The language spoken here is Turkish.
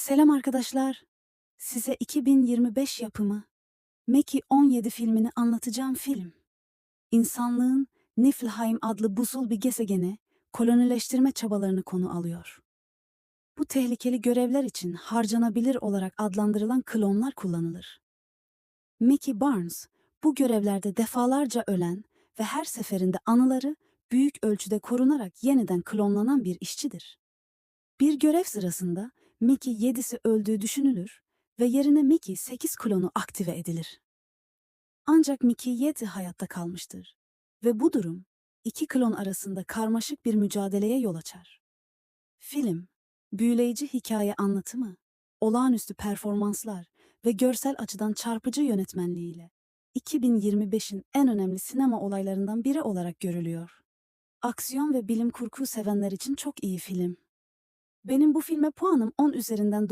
Selam arkadaşlar. Size 2025 yapımı Meki 17 filmini anlatacağım film. İnsanlığın Niflheim adlı buzul bir gezegeni kolonileştirme çabalarını konu alıyor. Bu tehlikeli görevler için harcanabilir olarak adlandırılan klonlar kullanılır. Mickey Barnes bu görevlerde defalarca ölen ve her seferinde anıları büyük ölçüde korunarak yeniden klonlanan bir işçidir. Bir görev sırasında Mickey 7'si öldüğü düşünülür ve yerine Mickey 8 klonu aktive edilir. Ancak Mickey 7 hayatta kalmıştır ve bu durum iki klon arasında karmaşık bir mücadeleye yol açar. Film, büyüleyici hikaye anlatımı, olağanüstü performanslar ve görsel açıdan çarpıcı yönetmenliğiyle 2025'in en önemli sinema olaylarından biri olarak görülüyor. Aksiyon ve bilim kurgu sevenler için çok iyi film. Benim bu filme puanım 10 üzerinden